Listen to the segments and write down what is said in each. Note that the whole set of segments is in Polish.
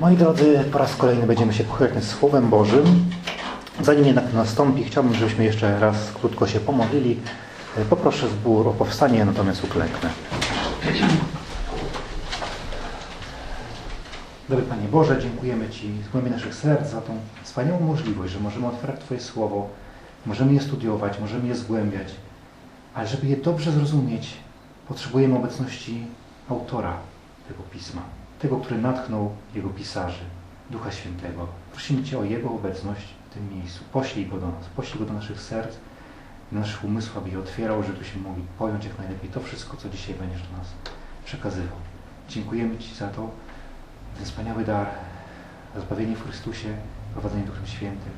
Moi drodzy, po raz kolejny będziemy się pochylać Słowem Bożym. Zanim jednak nastąpi, chciałbym, żebyśmy jeszcze raz krótko się pomodlili. Poproszę zbór o powstanie, natomiast uklęknę. Dobry Panie Boże, dziękujemy Ci z głębi naszych serc za tą wspaniałą możliwość, że możemy otwierać Twoje Słowo, możemy je studiować, możemy je zgłębiać, ale żeby je dobrze zrozumieć, potrzebujemy obecności autora tego Pisma, tego, który natchnął jego pisarzy, Ducha Świętego. Prosimy Cię o Jego obecność w tym miejscu. Poślij Go do nas, poślij Go do naszych serc, do naszych umysłów, aby je otwierał, żebyśmy mogli pojąć jak najlepiej to wszystko, co dzisiaj będziesz do nas przekazywał. Dziękujemy Ci za to, ten wspaniały dar, za zbawienie w Chrystusie, prowadzenie Duchem Świętym.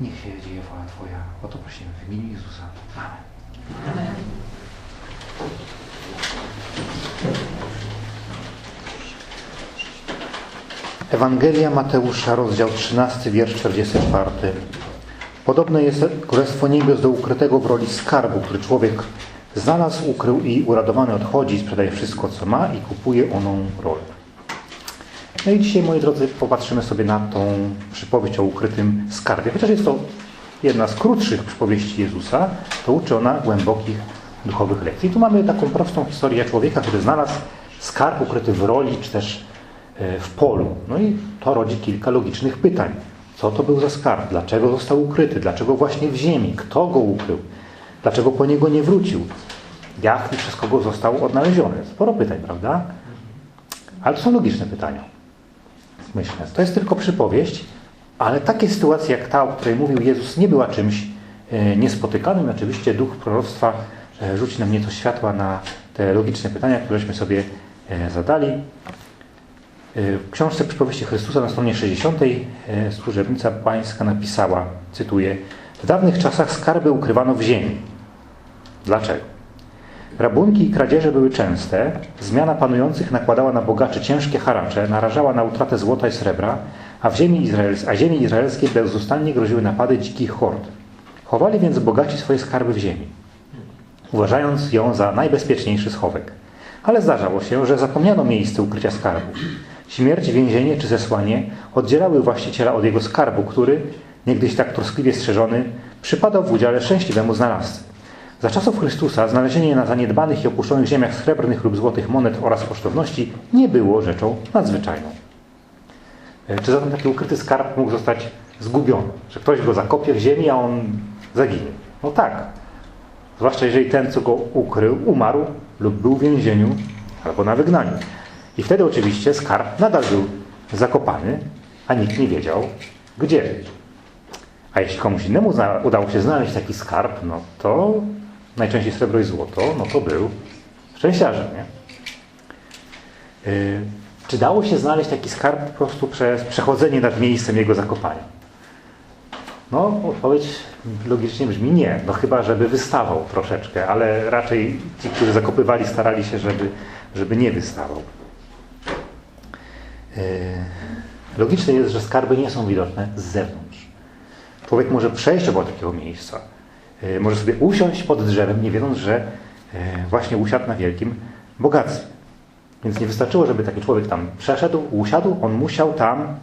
Niech się dzieje wola Twoja. O to prosimy w imieniu Jezusa. Amen. Ewangelia Mateusza, rozdział 13, wiersz 44. Podobne jest Królestwo Niebios do ukrytego w roli skarbu, który człowiek znalazł, ukrył i uradowany odchodzi, sprzedaje wszystko, co ma i kupuje oną rolę. No i dzisiaj, moi drodzy, popatrzymy sobie na tą przypowieść o ukrytym skarbie. Chociaż jest to jedna z krótszych przypowieści Jezusa, to uczy ona głębokich duchowych lekcji. I tu mamy taką prostą historię człowieka, który znalazł skarb ukryty w roli, czy też w polu. No i to rodzi kilka logicznych pytań. Co to był za skarb? Dlaczego został ukryty? Dlaczego właśnie w ziemi? Kto go ukrył? Dlaczego po niego nie wrócił? Jak i przez kogo został odnaleziony? Sporo pytań, prawda? Ale to są logiczne pytania. Myślę. To jest tylko przypowieść, ale takie sytuacje jak ta, o której mówił Jezus, nie była czymś e, niespotykanym. Oczywiście duch proroctwa e, rzuci nam nieco światła na te logiczne pytania, któreśmy sobie e, zadali. W książce Przypowieści Chrystusa na stronie 60 służebnica pańska napisała, cytuję, w dawnych czasach skarby ukrywano w ziemi. Dlaczego? Rabunki i kradzieże były częste, zmiana panujących nakładała na bogaczy ciężkie haracze, narażała na utratę złota i srebra, a, w ziemi, Izraels a ziemi izraelskiej bezustannie groziły napady dzikich hord. Chowali więc bogaci swoje skarby w ziemi, uważając ją za najbezpieczniejszy schowek. Ale zdarzało się, że zapomniano miejsce ukrycia skarbów. Śmierć, więzienie czy zesłanie oddzielały właściciela od jego skarbu, który, niegdyś tak troskliwie strzeżony, przypadał w udziale szczęśliwemu znalazcy. Za czasów Chrystusa znalezienie na zaniedbanych i opuszczonych ziemiach srebrnych lub złotych monet oraz kosztowności nie było rzeczą nadzwyczajną. Czy zatem taki ukryty skarb mógł zostać zgubiony? Że ktoś go zakopie w ziemi, a on zaginie? No tak. Zwłaszcza jeżeli ten, co go ukrył, umarł lub był w więzieniu albo na wygnaniu. I wtedy oczywiście skarb nadal był zakopany, a nikt nie wiedział, gdzie. A jeśli komuś innemu udało się znaleźć taki skarb, no to najczęściej srebro i złoto, no to był szczęściarzem. Nie? Yy, czy dało się znaleźć taki skarb po prostu przez przechodzenie nad miejscem jego zakopania? No, odpowiedź logicznie brzmi nie. No chyba, żeby wystawał troszeczkę, ale raczej ci, którzy zakopywali, starali się, żeby, żeby nie wystawał. Yy, logiczne jest, że skarby nie są widoczne z zewnątrz. Człowiek może przejść obok takiego miejsca, może sobie usiąść pod drzewem, nie wiedząc, że właśnie usiadł na wielkim bogactwie. Więc nie wystarczyło, żeby taki człowiek tam przeszedł, usiadł, on musiał tam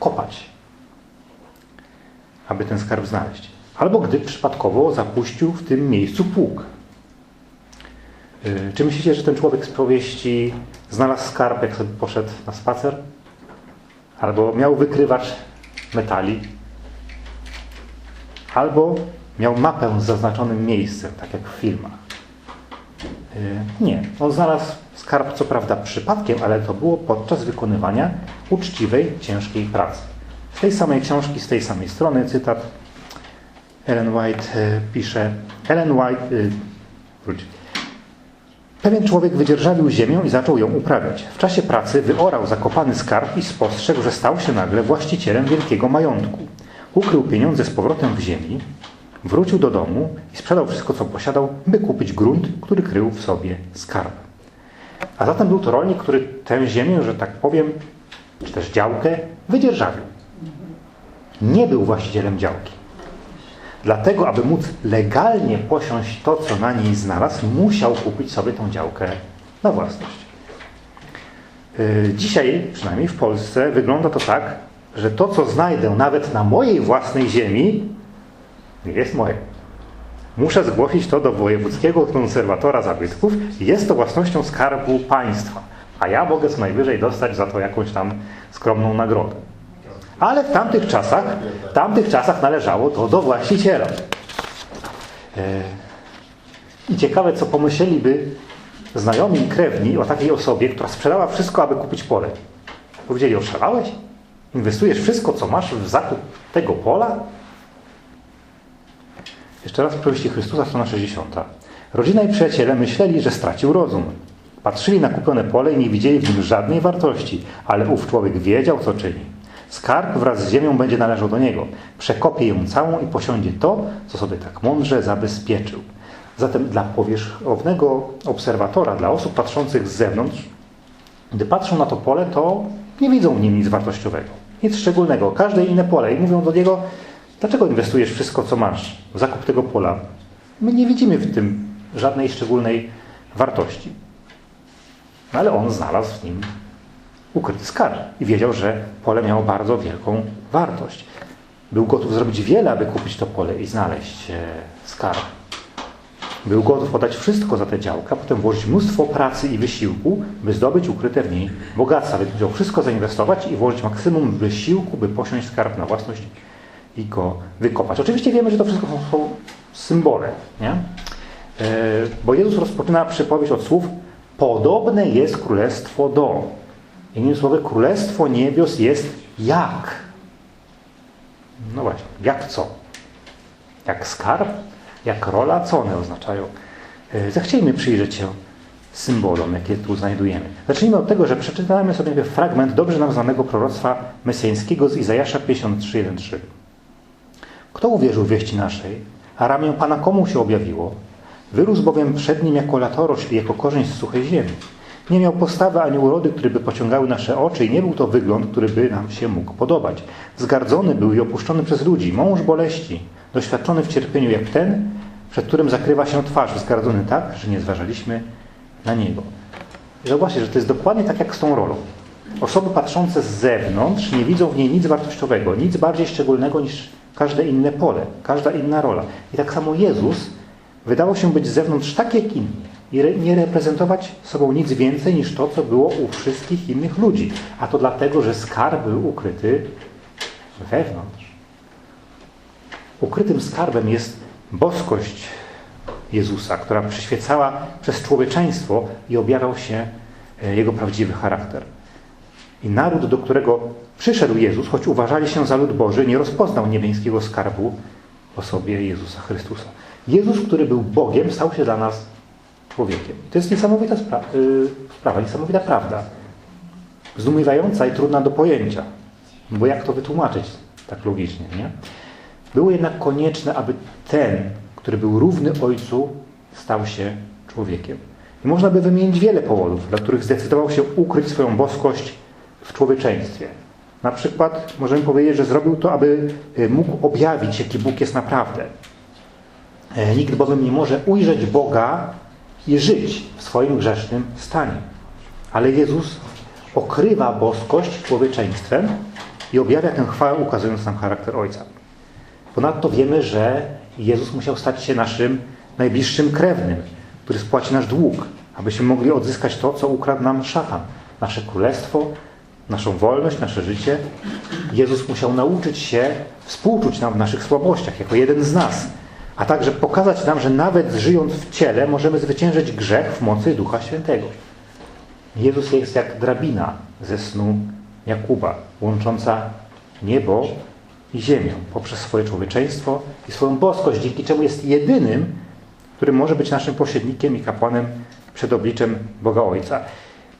kopać, aby ten skarb znaleźć. Albo gdy przypadkowo zapuścił w tym miejscu pług. Czy myślicie, że ten człowiek z powieści znalazł skarb, jak sobie poszedł na spacer? Albo miał wykrywacz metali? Albo miał mapę z zaznaczonym miejscem, tak jak w filmach. Nie. On znalazł skarb, co prawda przypadkiem, ale to było podczas wykonywania uczciwej, ciężkiej pracy. Z tej samej książki, z tej samej strony, cytat Ellen White pisze Ellen White wróć. Pewien człowiek wydzierżawił ziemię i zaczął ją uprawiać. W czasie pracy wyorał zakopany skarb i spostrzegł, że stał się nagle właścicielem wielkiego majątku. Ukrył pieniądze z powrotem w ziemi, wrócił do domu i sprzedał wszystko, co posiadał, by kupić grunt, który krył w sobie skarb. A zatem był to rolnik, który tę ziemię, że tak powiem, czy też działkę, wydzierżawił. Nie był właścicielem działki. Dlatego, aby móc legalnie posiąść to, co na niej znalazł, musiał kupić sobie tą działkę na własność. Yy, dzisiaj, przynajmniej w Polsce, wygląda to tak, że to, co znajdę nawet na mojej własnej ziemi, nie jest moje. Muszę zgłosić to do wojewódzkiego konserwatora zabytków. Jest to własnością skarbu państwa. A ja mogę co najwyżej dostać za to jakąś tam skromną nagrodę. Ale w tamtych czasach, w tamtych czasach należało to do właściciela. E, I ciekawe, co pomyśleliby znajomi i krewni o takiej osobie, która sprzedała wszystko, aby kupić pole. Powiedzieli, oszalałeś? Inwestujesz wszystko, co masz w zakup tego pola? Jeszcze raz przypowieści Chrystusa, strona 60. Rodzina i przyjaciele myśleli, że stracił rozum. Patrzyli na kupione pole i nie widzieli w nim żadnej wartości, ale ów człowiek wiedział, co czyni. Skarb wraz z ziemią będzie należał do niego. Przekopie ją całą i posiądzie to, co sobie tak mądrze zabezpieczył. Zatem dla powierzchownego obserwatora, dla osób patrzących z zewnątrz, gdy patrzą na to pole, to nie widzą w nim nic wartościowego, nic szczególnego. Każde inne pole i mówią do niego, dlaczego inwestujesz wszystko, co masz w zakup tego pola? My nie widzimy w tym żadnej szczególnej wartości. No ale on znalazł w nim ukryty skarb i wiedział, że pole miało bardzo wielką wartość. Był gotów zrobić wiele, aby kupić to pole i znaleźć e, skarb. Był gotów podać wszystko za tę działkę, a potem włożyć mnóstwo pracy i wysiłku, by zdobyć ukryte w niej bogactwa. Więc musiał wszystko zainwestować i włożyć maksimum wysiłku, by posiąść skarb na własność i go wykopać. Oczywiście wiemy, że to wszystko są symbole, nie? E, bo Jezus rozpoczyna przypowieść od słów Podobne jest królestwo do. Innymi słowy, królestwo niebios jest jak? No właśnie, jak co? Jak skarb? Jak rola? Co one oznaczają? E, zechciejmy przyjrzeć się symbolom, jakie tu znajdujemy. Zacznijmy od tego, że przeczytamy sobie fragment dobrze nam znanego proroctwa mesjańskiego z Izajasza 53:1-3. Kto uwierzył wieści naszej, a ramię Pana komu się objawiło? Wyrósł bowiem przed nim jako latorośl i jako korzeń z suchej ziemi. Nie miał postawy ani urody, które by pociągały nasze oczy i nie był to wygląd, który by nam się mógł podobać. Zgardzony był i opuszczony przez ludzi, mąż boleści, doświadczony w cierpieniu jak ten, przed którym zakrywa się twarz, zgardzony tak, że nie zważaliśmy na niego. I zobaczcie, że to jest dokładnie tak jak z tą rolą. Osoby patrzące z zewnątrz nie widzą w niej nic wartościowego, nic bardziej szczególnego niż każde inne pole, każda inna rola. I tak samo Jezus wydało się być z zewnątrz tak jak i nie reprezentować sobą nic więcej niż to, co było u wszystkich innych ludzi. A to dlatego, że skarb był ukryty wewnątrz. Ukrytym skarbem jest boskość Jezusa, która przyświecała przez człowieczeństwo i objawiał się e, jego prawdziwy charakter. I naród, do którego przyszedł Jezus, choć uważali się za lud Boży, nie rozpoznał niebiańskiego skarbu w osobie Jezusa Chrystusa. Jezus, który był Bogiem, stał się dla nas człowiekiem. To jest niesamowita spra yy, sprawa, niesamowita prawda. Zdumiewająca i trudna do pojęcia. Bo jak to wytłumaczyć tak logicznie, nie? Było jednak konieczne, aby ten, który był równy Ojcu, stał się człowiekiem. I można by wymienić wiele powodów, dla których zdecydował się ukryć swoją boskość w człowieczeństwie. Na przykład możemy powiedzieć, że zrobił to, aby y, mógł objawić, jaki Bóg jest naprawdę. E, nikt bowiem nie może ujrzeć Boga i żyć w swoim grzesznym stanie. Ale Jezus okrywa boskość człowieczeństwem i objawia tę chwałę, ukazując nam charakter Ojca. Ponadto wiemy, że Jezus musiał stać się naszym najbliższym krewnym, który spłaci nasz dług, abyśmy mogli odzyskać to, co ukradł nam szatan. Nasze królestwo, naszą wolność, nasze życie. Jezus musiał nauczyć się współczuć nam w naszych słabościach, jako jeden z nas, a także pokazać nam, że nawet żyjąc w ciele możemy zwyciężyć grzech w mocy Ducha Świętego. Jezus jest jak drabina ze snu Jakuba, łącząca niebo i ziemią poprzez swoje człowieczeństwo i swoją boskość, dzięki czemu jest jedynym, który może być naszym pośrednikiem i kapłanem przed obliczem Boga Ojca.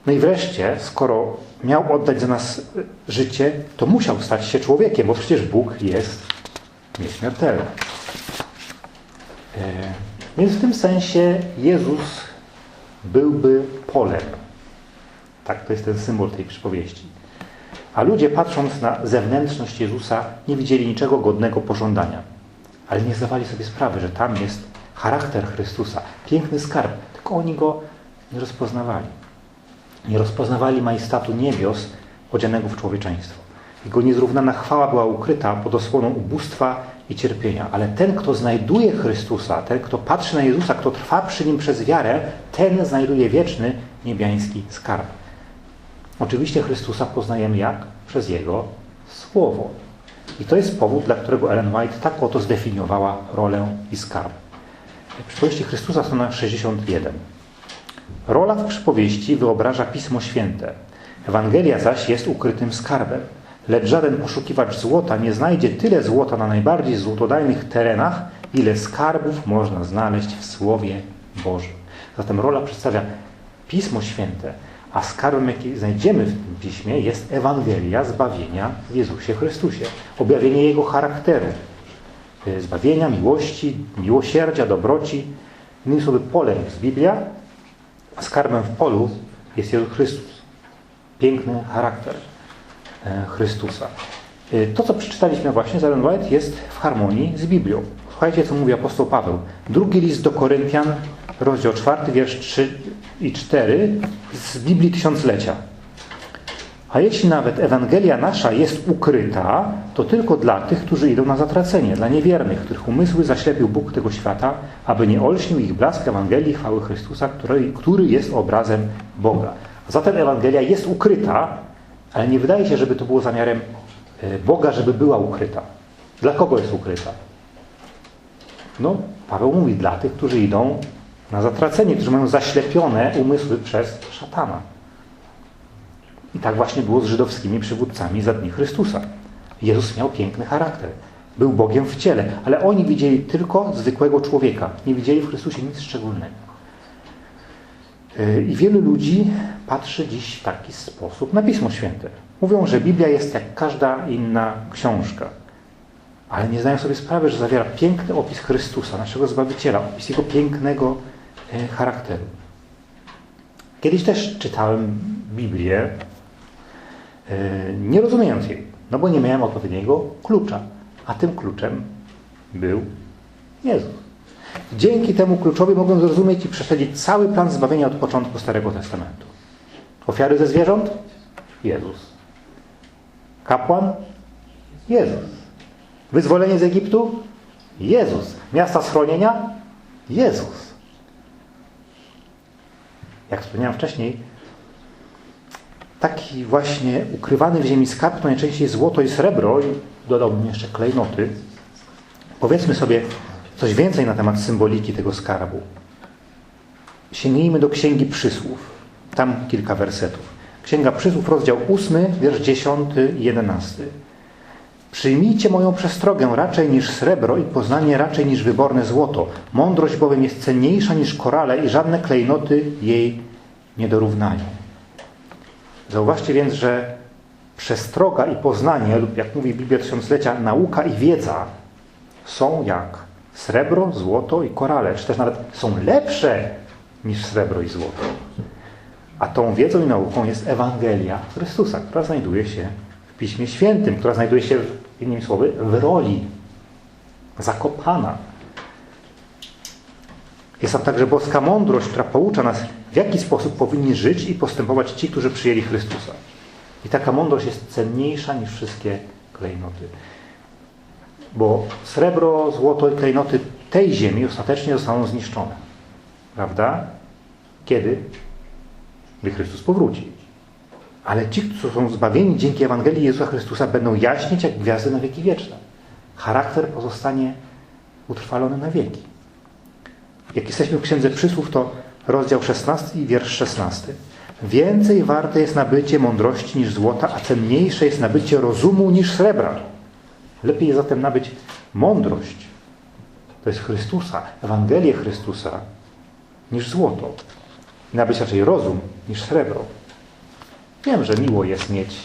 No i wreszcie, skoro miał oddać za nas życie, to musiał stać się człowiekiem, bo przecież Bóg jest nieśmiertelny. E, więc w tym sensie Jezus byłby polem. Tak, to jest ten symbol tej przypowieści. A ludzie patrząc na zewnętrzność Jezusa nie widzieli niczego godnego pożądania. Ale nie zdawali sobie sprawy, że tam jest charakter Chrystusa, piękny skarb, tylko oni go nie rozpoznawali. Nie rozpoznawali majestatu niebios odzianego w człowieczeństwo. Jego niezrównana chwała była ukryta pod osłoną ubóstwa i cierpienia. Ale ten, kto znajduje Chrystusa, ten, kto patrzy na Jezusa, kto trwa przy Nim przez wiarę, ten znajduje wieczny, niebiański skarb. Oczywiście Chrystusa poznajemy jak? Przez Jego Słowo. I to jest powód, dla którego Ellen White tak oto zdefiniowała rolę i skarb. Przypowieści Chrystusa strona 61. Rola w przypowieści wyobraża Pismo Święte. Ewangelia zaś jest ukrytym skarbem. Lecz żaden poszukiwacz złota nie znajdzie tyle złota na najbardziej złotodajnych terenach, ile skarbów można znaleźć w Słowie Bożym. Zatem rola przedstawia Pismo Święte, a skarbem, jaki znajdziemy w tym Piśmie, jest Ewangelia zbawienia w Jezusie Chrystusie. Objawienie Jego charakteru. Zbawienia, miłości, miłosierdzia, dobroci. Innymi słowy, polem jest Biblia, a skarbem w polu jest Jezus Chrystus. Piękny charakter Chrystusa. To, co przeczytaliśmy właśnie Ellen White, jest w harmonii z Biblią. Słuchajcie, co mówi apostoł Paweł. Drugi list do Koryntian, rozdział 4, wiersz 3 i 4 z Biblii Tysiąclecia. A jeśli nawet Ewangelia nasza jest ukryta, to tylko dla tych, którzy idą na zatracenie, dla niewiernych, których umysły zaślepił Bóg tego świata, aby nie olśnił ich blask Ewangelii chwały Chrystusa, który, który jest obrazem Boga. Zatem Ewangelia jest ukryta, ale nie wydaje się, żeby to było zamiarem Boga, żeby była ukryta. Dla kogo jest ukryta? No, Paweł mówi, dla tych, którzy idą na zatracenie, którzy mają zaślepione umysły przez szatana. I tak właśnie było z żydowskimi przywódcami za dni Chrystusa. Jezus miał piękny charakter. Był Bogiem w ciele, ale oni widzieli tylko zwykłego człowieka. Nie widzieli w Chrystusie nic szczególnego. I wielu ludzi patrzy dziś w taki sposób na Pismo Święte. Mówią, że Biblia jest jak każda inna książka. Ale nie zdają sobie sprawy, że zawiera piękny opis Chrystusa, naszego Zbawiciela, opis Jego pięknego charakteru. Kiedyś też czytałem Biblię, nie rozumiejąc jej, no bo nie miałem odpowiedniego klucza. A tym kluczem był Jezus. Dzięki temu kluczowi mogłem zrozumieć i prześledzić cały plan zbawienia od początku Starego Testamentu. Ofiary ze zwierząt? Jezus. Kapłan? Jezus. Wyzwolenie z Egiptu? Jezus. Miasta schronienia? Jezus. Jak wspomniałem wcześniej, taki właśnie ukrywany w ziemi skarb to najczęściej złoto i srebro i dodałbym jeszcze klejnoty. Powiedzmy sobie coś więcej na temat symboliki tego skarbu. Sięgnijmy do Księgi Przysłów. Tam kilka wersetów. Księga Przysłów, rozdział 8, wiersz 10 i 11. Przyjmijcie moją przestrogę raczej niż srebro i poznanie raczej niż wyborne złoto. Mądrość bowiem jest cenniejsza niż korale i żadne klejnoty jej nie dorównają. Zauważcie więc, że przestroga i poznanie, lub jak mówi Biblia Tysiąclecia, nauka i wiedza są jak srebro, złoto i korale, czy też nawet są lepsze niż srebro i złoto. A tą wiedzą i nauką jest Ewangelia Chrystusa, która znajduje się w Piśmie Świętym, która znajduje się, innymi słowy, w roli zakopana. Jest tam także boska mądrość, która poucza nas, w jaki sposób powinni żyć i postępować ci, którzy przyjęli Chrystusa. I taka mądrość jest cenniejsza niż wszystkie klejnoty. Bo srebro, złoto i klejnoty tej ziemi ostatecznie zostaną zniszczone. Prawda? Kiedy? Gdy Chrystus powróci. Ale ci, którzy są zbawieni dzięki Ewangelii Jezusa Chrystusa, będą jaśnieć jak gwiazdy na wieki wieczne. Charakter pozostanie utrwalony na wieki. Jak jesteśmy w Księdze Przysłów, to rozdział 16 i wiersz 16. Więcej warte jest nabycie mądrości niż złota, a cenniejsze jest nabycie rozumu niż srebra. Lepiej zatem nabyć mądrość, to jest Chrystusa, Ewangelię Chrystusa, niż złoto. Nabyć raczej rozum niż srebro. Wiem, że miło jest mieć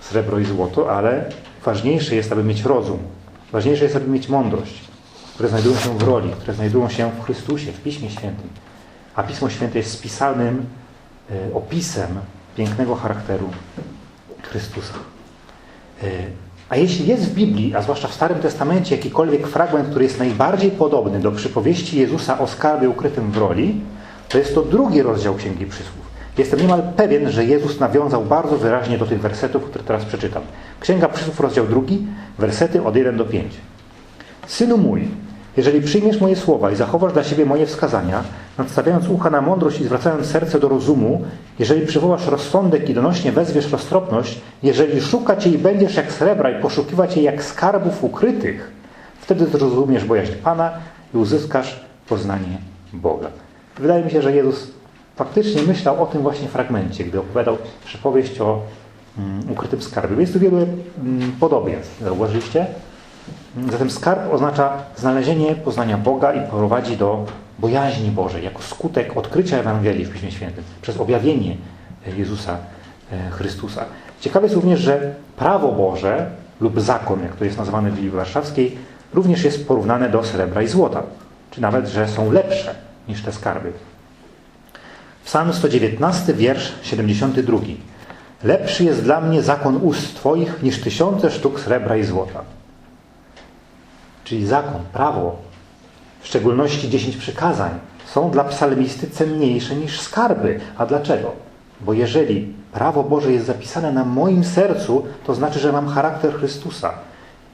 srebro i złoto, ale ważniejsze jest, aby mieć rozum. Ważniejsze jest, aby mieć mądrość, które znajdują się w roli, które znajdują się w Chrystusie, w Piśmie Świętym. A Pismo Święte jest spisanym y, opisem pięknego charakteru Chrystusa. A jeśli jest w Biblii, a zwłaszcza w Starym Testamencie, jakikolwiek fragment, który jest najbardziej podobny do przypowieści Jezusa o skarbie ukrytym w roli, to jest to drugi rozdział Księgi Przysłów. Jestem niemal pewien, że Jezus nawiązał bardzo wyraźnie do tych wersetów, które teraz przeczytam. Księga Przysłów, rozdział drugi, wersety od 1 do 5. Synu mój, jeżeli przyjmiesz moje słowa i zachowasz dla siebie moje wskazania, nadstawiając ucha na mądrość i zwracając serce do rozumu, jeżeli przywołasz rozsądek i donośnie wezwiesz roztropność, jeżeli szukać jej będziesz jak srebra i poszukiwać jej jak skarbów ukrytych, wtedy zrozumiesz bojaźń Pana i uzyskasz poznanie Boga. Wydaje mi się, że Jezus faktycznie myślał o tym właśnie fragmencie, gdy opowiadał przypowieść o um, ukrytym skarbie. Jest tu wiele um, podobieństw. Zauważyliście? Zatem skarb oznacza znalezienie poznania Boga i prowadzi do bojaźni Bożej, jako skutek odkrycia Ewangelii w Piśmie Świętym, przez objawienie Jezusa Chrystusa. Ciekawe jest również, że prawo Boże lub zakon, jak to jest nazwane w Biblii Warszawskiej, również jest porównane do srebra i złota, czy nawet, że są lepsze niż te skarby. Psalm 119, wiersz 72. Lepszy jest dla mnie zakon ust Twoich niż tysiące sztuk srebra i złota. Czyli zakon, prawo, w szczególności dziesięć przykazań, są dla psalmisty cenniejsze niż skarby. A dlaczego? Bo jeżeli prawo Boże jest zapisane na moim sercu, to znaczy, że mam charakter Chrystusa.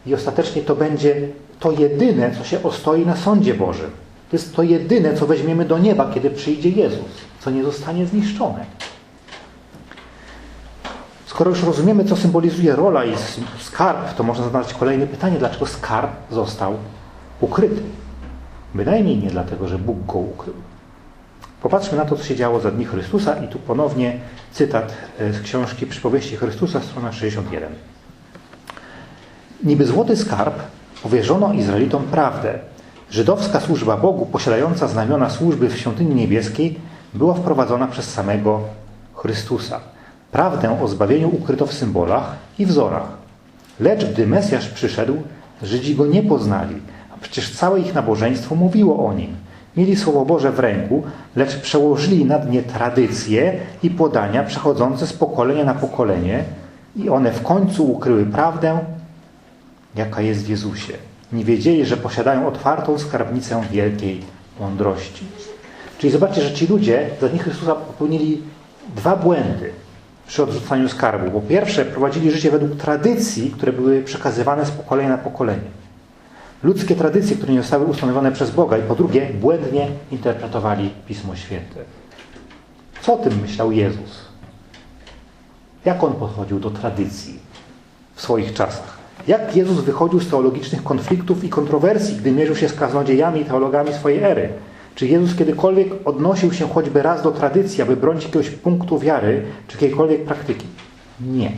I ostatecznie to będzie to jedyne, co się ostoi na sądzie Bożym. To jest to jedyne, co weźmiemy do nieba, kiedy przyjdzie Jezus, co nie zostanie zniszczone. Skoro już rozumiemy, co symbolizuje rola i skarb, to można zadać kolejne pytanie, dlaczego skarb został ukryty? Bynajmniej nie dlatego, że Bóg go ukrył. Popatrzmy na to, co się działo za dni Chrystusa i tu ponownie cytat z książki Przypowieści Chrystusa, strona 61. Niby złoty skarb powierzono Izraelitom prawdę. Żydowska służba Bogu, posiadająca znamiona służby w świątyni niebieskiej, była wprowadzona przez samego Chrystusa. Prawdę o zbawieniu ukryto w symbolach i wzorach. Lecz gdy Mesjasz przyszedł, Żydzi go nie poznali, a przecież całe ich nabożeństwo mówiło o nim. Mieli Słowo Boże w ręku, lecz przełożyli nad nie tradycje i podania przechodzące z pokolenia na pokolenie i one w końcu ukryły prawdę, jaka jest w Jezusie. Nie wiedzieli, że posiadają otwartą skarbnicę wielkiej mądrości. Czyli zobaczcie, że ci ludzie za dni Chrystusa popełnili dwa błędy przy odrzucaniu skarbu. Po pierwsze, prowadzili życie według tradycji, które były przekazywane z pokolenia na pokolenie. Ludzkie tradycje, które nie zostały ustanowione przez Boga. I po drugie, błędnie interpretowali Pismo Święte. Co o tym myślał Jezus? Jak On podchodził do tradycji w swoich czasach? Jak Jezus wychodził z teologicznych konfliktów i kontrowersji, gdy mierzył się z kaznodziejami i teologami swojej ery? Czy Jezus kiedykolwiek odnosił się choćby raz do tradycji, aby bronić jakiegoś punktu wiary, czy jakiejkolwiek praktyki? Nie.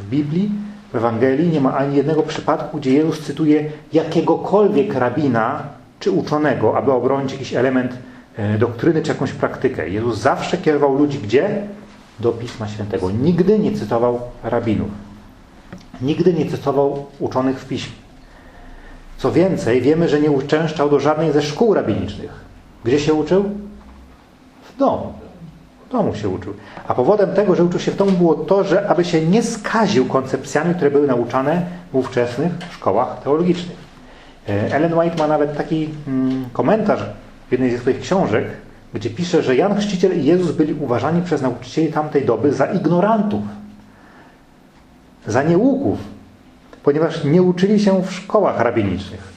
W Biblii, w Ewangelii nie ma ani jednego przypadku, gdzie Jezus cytuje jakiegokolwiek rabina czy uczonego, aby obronić jakiś element doktryny czy jakąś praktykę. Jezus zawsze kierował ludzi gdzie? Do Pisma Świętego. Nigdy nie cytował rabinów. Nigdy nie cytował uczonych w Piśmie. Co więcej, wiemy, że nie uczęszczał do żadnej ze szkół rabinicznych. Gdzie się uczył? W domu. W domu się uczył. A powodem tego, że uczył się w domu było to, że aby się nie skaził koncepcjami, które były nauczane w ówczesnych szkołach teologicznych. Ellen White ma nawet taki mm, komentarz w jednej ze swoich książek, gdzie pisze, że Jan Chrzciciel i Jezus byli uważani przez nauczycieli tamtej doby za ignorantów, za nieuków, ponieważ nie uczyli się w szkołach rabinicznych.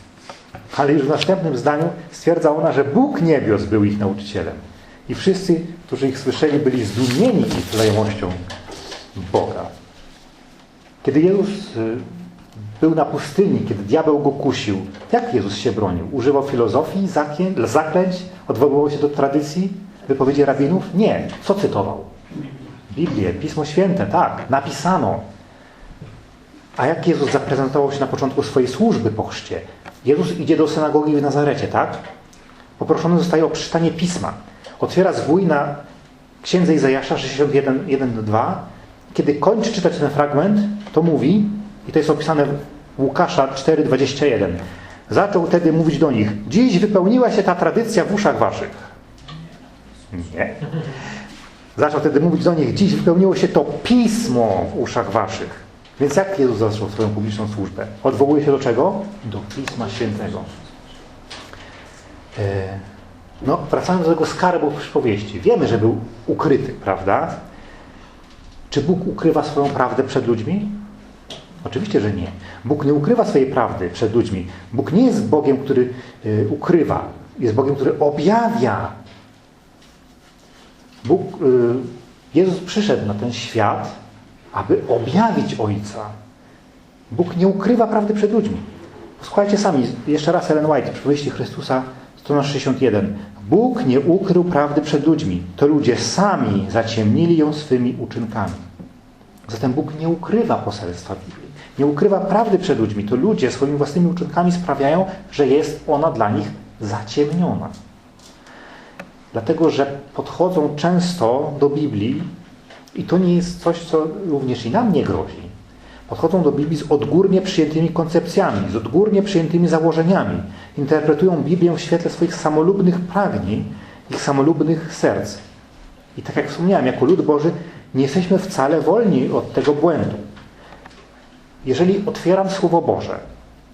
Ale już w następnym zdaniu stwierdza ona, że Bóg niebios był ich nauczycielem. I wszyscy, którzy ich słyszeli, byli zdumieni ich znajomością Boga. Kiedy Jezus był na pustyni, kiedy diabeł go kusił, jak Jezus się bronił? Używał filozofii, zaklęć? Odwoływał się do tradycji, wypowiedzi rabinów? Nie. Co cytował? Biblię, Pismo Święte, tak. Napisano. A jak Jezus zaprezentował się na początku swojej służby po chrzcie? Jezus idzie do synagogi w Nazarecie, tak? Poproszony zostaje o przeczytanie Pisma. Otwiera zwój na księdze Izajasza 61.1-2. Kiedy kończy czytać ten fragment, to mówi, i to jest opisane w Łukasza 4,21. Zaczął wtedy mówić do nich, dziś wypełniła się ta tradycja w uszach waszych. Nie. Zaczął wtedy mówić do nich, dziś wypełniło się to pismo w uszach waszych. Więc jak Jezus zaczął swoją publiczną służbę? Odwołuje się do czego? Do Pisma Świętego. No, wracając do tego skarbu w przypowieści. Wiemy, że był ukryty, prawda? Czy Bóg ukrywa swoją prawdę przed ludźmi? Oczywiście, że nie. Bóg nie ukrywa swojej prawdy przed ludźmi. Bóg nie jest Bogiem, który y, ukrywa. Jest Bogiem, który objawia. Bóg, y, Jezus przyszedł na ten świat, aby objawić Ojca. Bóg nie ukrywa prawdy przed ludźmi. Słuchajcie sami, jeszcze raz Ellen White, przypowieści Chrystusa, strona 61. Bóg nie ukrył prawdy przed ludźmi. To ludzie sami zaciemnili ją swymi uczynkami. Zatem Bóg nie ukrywa poselstwa Biblii. Nie ukrywa prawdy przed ludźmi. To ludzie swoimi własnymi uczynkami sprawiają, że jest ona dla nich zaciemniona. Dlatego, że podchodzą często do Biblii i to nie jest coś, co również i nam nie grozi. Podchodzą do Biblii z odgórnie przyjętymi koncepcjami, z odgórnie przyjętymi założeniami. Interpretują Biblię w świetle swoich samolubnych pragnień, ich samolubnych serc. I tak jak wspomniałem, jako lud Boży nie jesteśmy wcale wolni od tego błędu. Jeżeli otwieram Słowo Boże,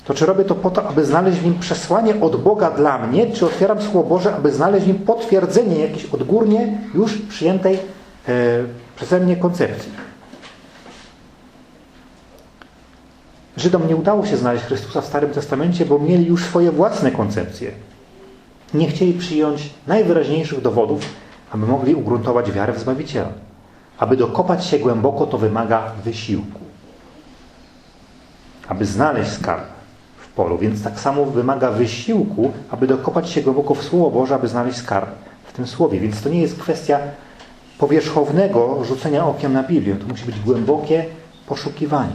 to czy robię to po to, aby znaleźć w nim przesłanie od Boga dla mnie, czy otwieram Słowo Boże, aby znaleźć w nim potwierdzenie jakiejś odgórnie już przyjętej e, przeze mnie koncepcji? Żydom nie udało się znaleźć Chrystusa w Starym Testamencie, bo mieli już swoje własne koncepcje. Nie chcieli przyjąć najwyraźniejszych dowodów, aby mogli ugruntować wiarę w Zbawiciela. Aby dokopać się głęboko, to wymaga wysiłku. Aby znaleźć skarb w polu, więc tak samo wymaga wysiłku, aby dokopać się głęboko w Słowo Boże, aby znaleźć skarb w tym Słowie. Więc to nie jest kwestia powierzchownego rzucenia okiem na Biblię. To musi być głębokie poszukiwanie.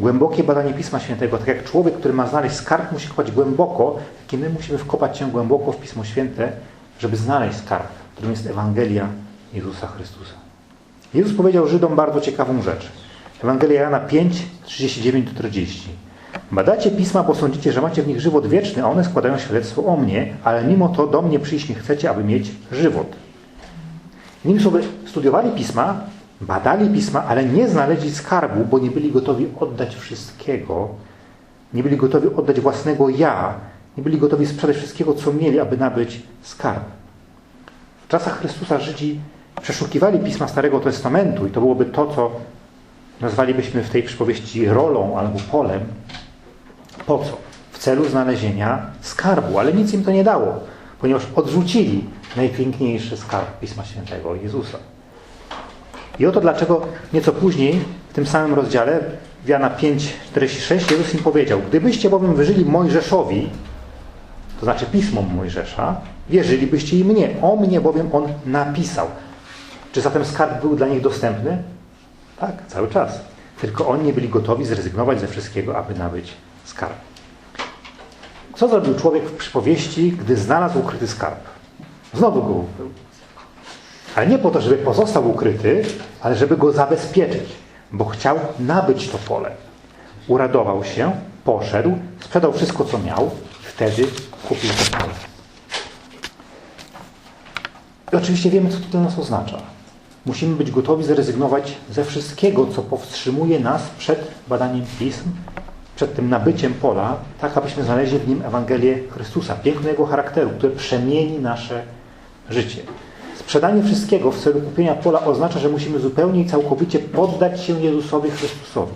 Głębokie badanie Pisma Świętego, tak jak człowiek, który ma znaleźć skarb, musi kopać głęboko, tak i my musimy wkopać się głęboko w Pismo Święte, żeby znaleźć skarb, którym jest Ewangelia Jezusa Chrystusa. Jezus powiedział Żydom bardzo ciekawą rzecz. Ewangelia Jana 5, 39-40. Badacie Pisma, bo sądzicie, że macie w nich żywot wieczny, a one składają świadectwo o mnie, ale mimo to do mnie przyjść nie chcecie, aby mieć żywot. Słowy, studiowali Pisma, badali Pisma, ale nie znaleźli skarbu, bo nie byli gotowi oddać wszystkiego. Nie byli gotowi oddać własnego ja. Nie byli gotowi sprzedać wszystkiego, co mieli, aby nabyć skarb. W czasach Chrystusa Żydzi przeszukiwali Pisma Starego Testamentu i to byłoby to, co nazwalibyśmy w tej przypowieści rolą albo polem. Po co? W celu znalezienia skarbu, ale nic im to nie dało, ponieważ odrzucili najpiękniejszy skarb Pisma Świętego, Jezusa. I oto dlaczego nieco później, w tym samym rozdziale, w Jana 5,46, Jezus im powiedział, gdybyście bowiem wyżyli Mojżeszowi, to znaczy pismom Mojżesza, wierzylibyście i mnie. O mnie bowiem on napisał. Czy zatem skarb był dla nich dostępny? Tak, cały czas. Tylko oni nie byli gotowi zrezygnować ze wszystkiego, aby nabyć skarb. Co zrobił człowiek w przypowieści, gdy znalazł ukryty skarb? Znowu go ukrył. Ale nie po to, żeby pozostał ukryty, ale żeby go zabezpieczyć, bo chciał nabyć to pole. Uradował się, poszedł, sprzedał wszystko, co miał, wtedy kupił to pole. I oczywiście wiemy, co to dla nas oznacza. Musimy być gotowi zrezygnować ze wszystkiego, co powstrzymuje nas przed badaniem pism, przed tym nabyciem pola, tak abyśmy znaleźli w nim Ewangelię Chrystusa, piękno Jego charakteru, które przemieni nasze życie. Sprzedanie wszystkiego w celu kupienia pola oznacza, że musimy zupełnie i całkowicie poddać się Jezusowi Chrystusowi,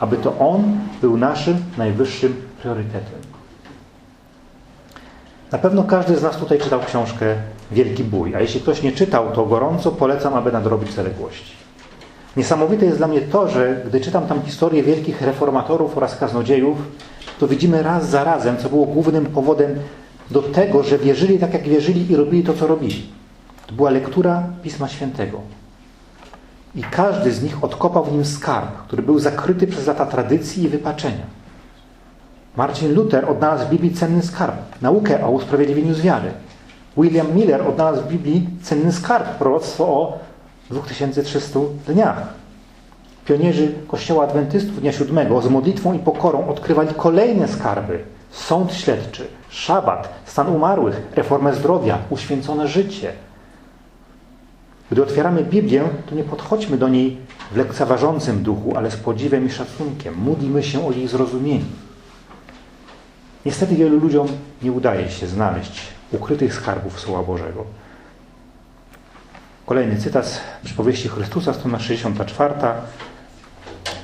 aby to On był naszym najwyższym priorytetem. Na pewno każdy z nas tutaj czytał książkę Wielki Bój, a jeśli ktoś nie czytał, to gorąco polecam, aby nadrobić zaległości. Niesamowite jest dla mnie to, że gdy czytam tam historię wielkich reformatorów oraz kaznodziejów, to widzimy raz za razem, co było głównym powodem do tego, że wierzyli tak, jak wierzyli i robili to, co robili. To była lektura Pisma Świętego. I każdy z nich odkopał w nim skarb, który był zakryty przez lata tradycji i wypaczenia. Marcin Luther odnalazł w Biblii cenny skarb, naukę o usprawiedliwieniu z wiary. William Miller odnalazł w Biblii cenny skarb, proroctwo o 2300 dniach. Pionierzy Kościoła Adwentystów Dnia Siódmego z modlitwą i pokorą odkrywali kolejne skarby. Sąd śledczy, szabat, stan umarłych, reformę zdrowia, uświęcone życie. Gdy otwieramy Biblię, to nie podchodźmy do niej w lekceważącym duchu, ale z podziwem i szacunkiem. Módlmy się o jej zrozumienie. Niestety wielu ludziom nie udaje się znaleźć ukrytych skarbów Słowa Bożego. Kolejny cytat z przypowieści Chrystusa, strona 64.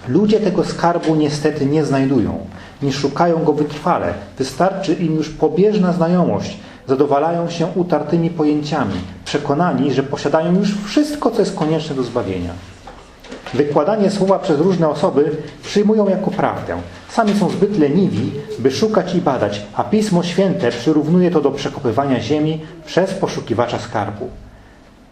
Ludzie tego skarbu niestety nie znajdują, nie szukają go wytrwale. Wystarczy im już pobieżna znajomość. Zadowalają się utartymi pojęciami, przekonani, że posiadają już wszystko, co jest konieczne do zbawienia. Wykładanie słowa przez różne osoby przyjmują jako prawdę. Sami są zbyt leniwi, by szukać i badać, a Pismo Święte przyrównuje to do przekopywania ziemi przez poszukiwacza skarbu.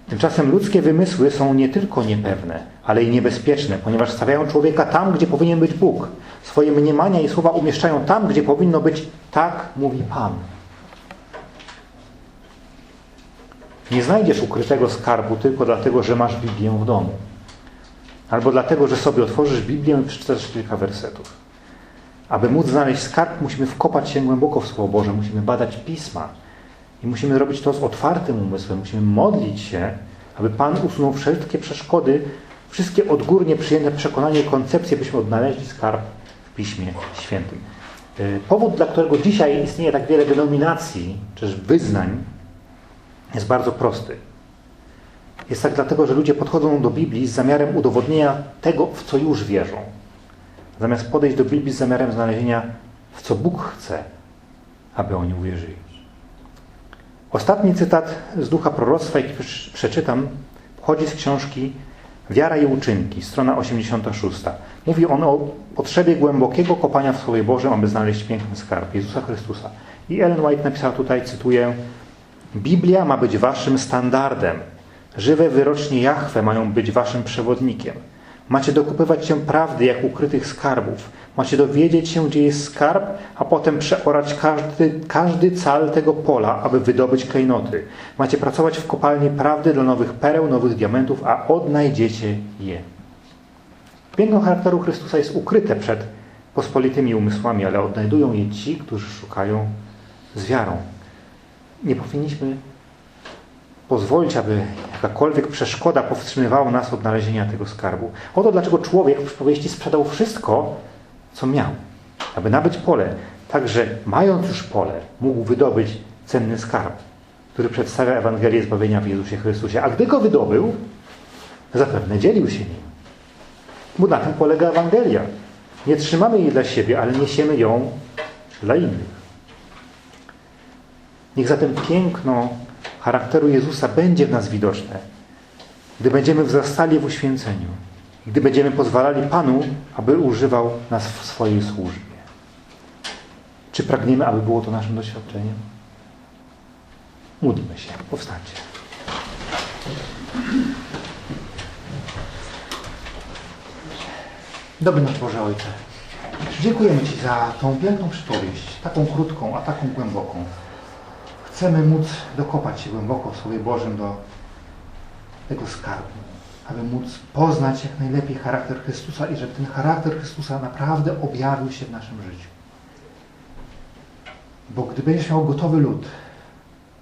Tymczasem ludzkie wymysły są nie tylko niepewne, ale i niebezpieczne, ponieważ stawiają człowieka tam, gdzie powinien być Bóg. Swoje mniemania i słowa umieszczają tam, gdzie powinno być tak, mówi Pan. Nie znajdziesz ukrytego skarbu tylko dlatego, że masz Biblię w domu. Albo dlatego, że sobie otworzysz Biblię i przeczytasz kilka wersetów. Aby móc znaleźć skarb, musimy wkopać się głęboko w Słowo Boże, musimy badać Pisma. I musimy robić to z otwartym umysłem. Musimy modlić się, aby Pan usunął wszelkie przeszkody, wszystkie odgórnie przyjęte przekonania i koncepcje, byśmy odnaleźli skarb w Piśmie Świętym. Y, powód, dla którego dzisiaj istnieje tak wiele denominacji, czy wyznań, jest bardzo prosty. Jest tak dlatego, że ludzie podchodzą do Biblii z zamiarem udowodnienia tego, w co już wierzą. Zamiast podejść do Biblii z zamiarem znalezienia, w co Bóg chce, aby oni uwierzyli. Ostatni cytat z ducha proroctwa, jaki przeczytam, pochodzi z książki Wiara i uczynki, strona 86. Mówi on o potrzebie głębokiego kopania w Słowie Bożym, aby znaleźć piękny skarb Jezusa Chrystusa. I Ellen White napisała tutaj, cytuję, Biblia ma być waszym standardem. Żywe wyrocznie Jahwe mają być waszym przewodnikiem. Macie dokupywać się prawdy jak ukrytych skarbów. Macie dowiedzieć się, gdzie jest skarb, a potem przeorać każdy, każdy cal tego pola, aby wydobyć klejnoty. Macie pracować w kopalni prawdy dla nowych pereł, nowych diamentów, a odnajdziecie je. Piękno charakteru Chrystusa jest ukryte przed pospolitymi umysłami, ale odnajdują je ci, którzy szukają z wiarą nie powinniśmy pozwolić, aby jakakolwiek przeszkoda powstrzymywała nas od znalezienia tego skarbu. Oto dlaczego człowiek w przypowieści sprzedał wszystko, co miał, aby nabyć pole. Także mając już pole, mógł wydobyć cenny skarb, który przedstawia Ewangelię zbawienia w Jezusie Chrystusie. A gdy go wydobył, zapewne dzielił się nim. Bo na tym polega Ewangelia. Nie trzymamy jej dla siebie, ale niesiemy ją dla innych. Niech zatem piękno charakteru Jezusa będzie w nas widoczne, gdy będziemy wzrastali w uświęceniu, gdy będziemy pozwalali Panu, aby używał nas w swojej służbie. Czy pragniemy, aby było to naszym doświadczeniem? Módlmy się. Powstańcie. Dobry nasz Boże Ojcze. Dziękujemy Ci za tą piękną przypowieść, taką krótką, a taką głęboką chcemy móc dokopać się głęboko w Słowie Bożym do tego skarbu, aby móc poznać jak najlepiej charakter Chrystusa i żeby ten charakter Chrystusa naprawdę objawił się w naszym życiu. Bo gdy będziesz miał gotowy lud,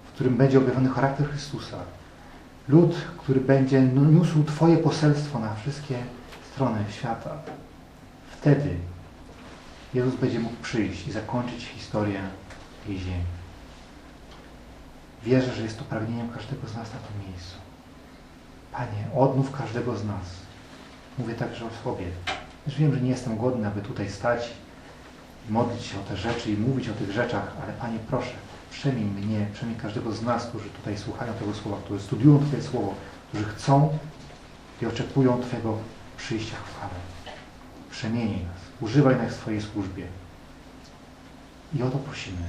w którym będzie objawiony charakter Chrystusa, lud, który będzie niósł Twoje poselstwo na wszystkie strony świata, wtedy Jezus będzie mógł przyjść i zakończyć historię tej ziemi. Wierzę, że jest to pragnieniem każdego z nas na tym miejscu. Panie, odmów każdego z nas. Mówię także o sobie. Już wiem, że nie jestem godny, aby tutaj stać i modlić się o te rzeczy i mówić o tych rzeczach, ale Panie, proszę, przemień mnie, przemień każdego z nas, którzy tutaj słuchają tego słowa, którzy studiują Twoje słowo, którzy chcą i oczekują Twojego przyjścia chwały. Przemieniaj nas, używaj nas w swojej służbie. I o to prosimy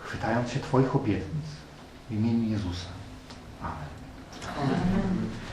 chwytając się Twoich obietnic w imieniu Jezusa. 嗯。